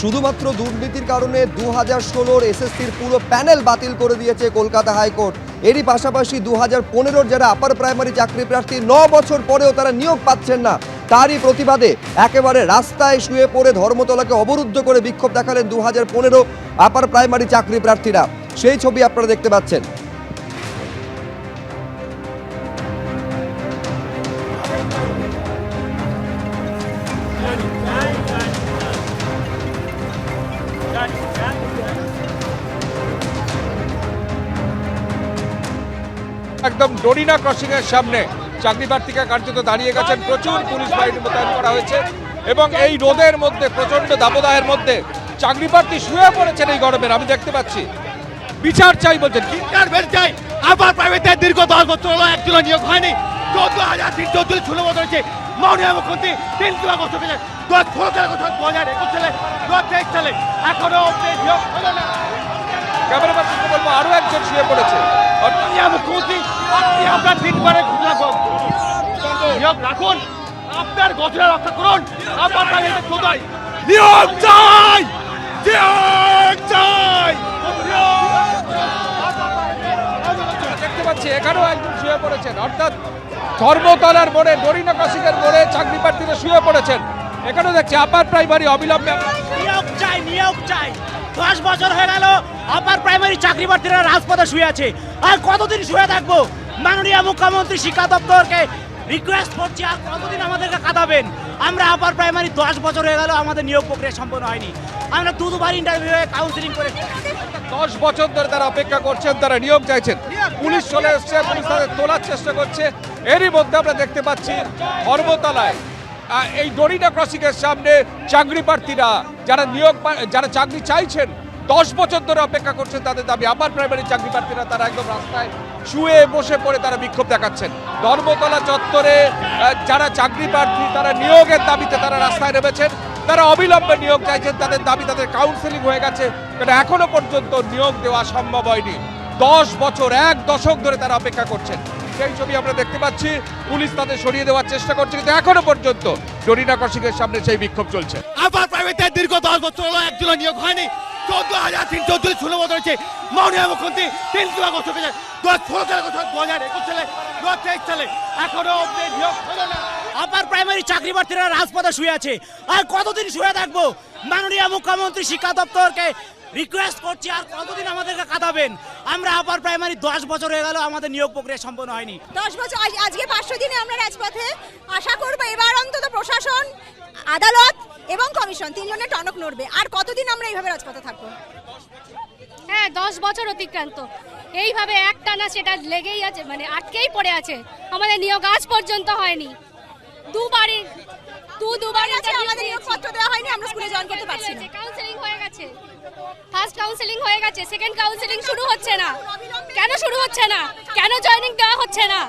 শুধুমাত্র দুর্নীতির কারণে দু হাজার ষোলোর এসএসসির পুরো প্যানেল বাতিল করে দিয়েছে কলকাতা হাইকোর্ট। এরই পাশাপাশি দু হাজার পনেরোর যারা আপার প্রাইমারি চাকরি প্রার্থী, ন বছর পরেও তারা নিয়োগ পাচ্ছেন না। তারই প্রতিবাদে একেবারে রাস্তায় শুয়ে পড়ে ধর্মতলাকে অবরুদ্ধ করে বিক্ষোভ দেখালেন দু হাজার পনেরো আপার প্রাইমারি চাকরি প্রার্থীরা। সেই ছবি আপনারা দেখতে পাচ্ছেন। একদম ডরিনা ক্রসিং এর সামনে চাকরি প্রার্থীরা কার্যত দাঁড়িয়ে গেছেন। প্রচুর পুলিশ বাহিনী মোতায়েন করা হয়েছে এবং এই রোদের মধ্যে প্রচণ্ড দাবদাহের মধ্যে চাকরি প্রার্থী শুয়ে পড়েছেন এই গরমের আমি দেখতে পাচ্ছি। বিচার চাই বলছেন ইন্টারভেল চাই। আবার প্রাইভেটে দীর্ঘ দশ বছর হলো একজন নিয়োগ হয়নি। চোদ্দ হাজার তিন চোদ্দ ষোলো বছর হয়েছে। মাননীয় মুখ্যমন্ত্রী তিন কিলো বছর পেয়েছে দু হাজার ষোলো সালে কথা দু হাজার একুশ সালে দু হাজার তেইশ সালে এখনও অব্দি নিয়োগ হলো না। ক্যামেরা পার্সনকে বলব আরও একজন শুয়ে পড়েছে। মাননীয় মুখ্যমন্ত্রী আপনি আপনার তিনবারে নিয়োগ রাখুন আপনার গঠনে রক্ষা করুন প্রাইভেটে কোথায় নিয়োগ চাই চাই দেখতে পাচ্ছি, এখানেও একজন শুয়ে পড়েছেন। অর্থাৎ ধর্মতলার মোড়ে ডরিনা ক্রসিং এর মোড়ে চাকরি প্রার্থীরা শুয়ে পড়েছেন। এখানেও দেখছি, আপার প্রাইমারি অবিলম্বে নিয়োগ চাই। দশ বছর হয়ে গেল আপার প্রাইমারি চাকরি প্রার্থীরা রাজপথে শুয়ে আছে। আর কতদিন শুয়ে থাকব? মাননীয় মুখ্যমন্ত্রী শিক্ষা দপ্তরকে রিকোয়েস্ট করছি আর কতদিন আমাদেরকে কাঁদাবেন? আমরা আপার প্রাইমারি দশ বছর হয়ে গেল আমাদের নিয়োগ প্রক্রিয়া সম্পন্ন হয়নি। আমরা দু দুবার ইন্টারভিউ কাউন্সিলিং করে দশ বছর ধরে তারা অপেক্ষা করছেন তারা নিয়োগ চাইছেন। পুলিশ চলে এসছে পুলিশ তাদের তোলার চেষ্টা করছে। এরই মধ্যে আমরা দেখতে পাচ্ছি ধর্মতলায় এই ডরিনা ক্রসিং এর সামনে চাকরি প্রার্থীরা যারা নিয়োগ যারা চাকরি চাইছেন, দশ বছর ধরে অপেক্ষা করছেন তাদের দাবি, আপার প্রাইমারি চাকরি প্রার্থীরা তারা একদম রাস্তায় শুয়ে বসে পড়ে তারা বিক্ষোভ দেখাচ্ছেন। ধর্মতলা চত্বরে যারা চাকরি প্রার্থী, তারা নিয়োগের দাবিতে তারা রাস্তায় নেমেছেন। তারা অবিলম্বে নিয়োগ চাইছেন, তাদের দাবি তাদের কাউন্সেলিং হয়ে গেছে কিন্তু এখনও পর্যন্ত নিয়োগ দেওয়া সম্ভব হয়নি। দশ বছর, এক দশক ধরে তারা অপেক্ষা করছেন। সেই ছবি আমরা দেখতে পাচ্ছি। পুলিশ তাদের সরিয়ে দেওয়ার চেষ্টা করছে, কিন্তু এখনও পর্যন্ত ডরিনা কশিকের সামনে সেই বিক্ষোভ চলছে। আবার প্রাইভেটে দীর্ঘ দশ বছর হলো একজন নিয়োগ হয়নি। চোদ্দ হাজার তিন চোদ্দ ষোলো বছর মাননীয় মুখ্যমন্ত্রী তিন কিলো বছর পেয়েছে দু হাজার ষোলো দু হাজার একুশ সালে, দু হাজার তেইশ সালে, এখনও অব্দি নিয়োগ হলো না। আপার প্রাইমারি চাকরি প্রার্থীরা রাজপথে শুয়ে আছে। আর কতদিন শুয়ে থাকব? মাননীয় মুখ্যমন্ত্রী শিক্ষা দপ্তরকে রিকোয়েস্ট করছি, আর কতদিন আমাদেরকে কাঁদাবেন? আমরা আপার প্রাইমারি দশ বছর হয়ে গেল আমাদের নিয়োগ প্রক্রিয়া সম্পন্ন হয়নি। দশ বছর আজ- আজকে পাঁচশো দিনে আমরা রাজপথে আশা করব এবার অন্তত প্রশাসন আদালত এবং কমিশন তিনজনের টনক নড়বে। আর কতদিন আমরা এইভাবে রাজপথে থাকব? হ্যাঁ দশ বছর অতিক্রান্ত। এইভাবে একটানা সেটা লেগেই আছে মানে আটকেই পড়ে আছে। আমাদের নিয়োগ আজ পর্যন্ত হয়নি। দুবারই দু দুবার আছে, আমাদের নিয়োগপত্র দেওয়া হয়নি আমরা স্কুলে জয়েন করতে পারছি না কাউন্সেলিং হয়ে গেছে ফার্স্ট কাউন্সেলিং হয়ে গেছে সেকেন্ড কাউন্সিলিং শুরু হচ্ছে না। কেন শুরু হচ্ছে না? কেন জয়নিং দেওয়া হচ্ছে না?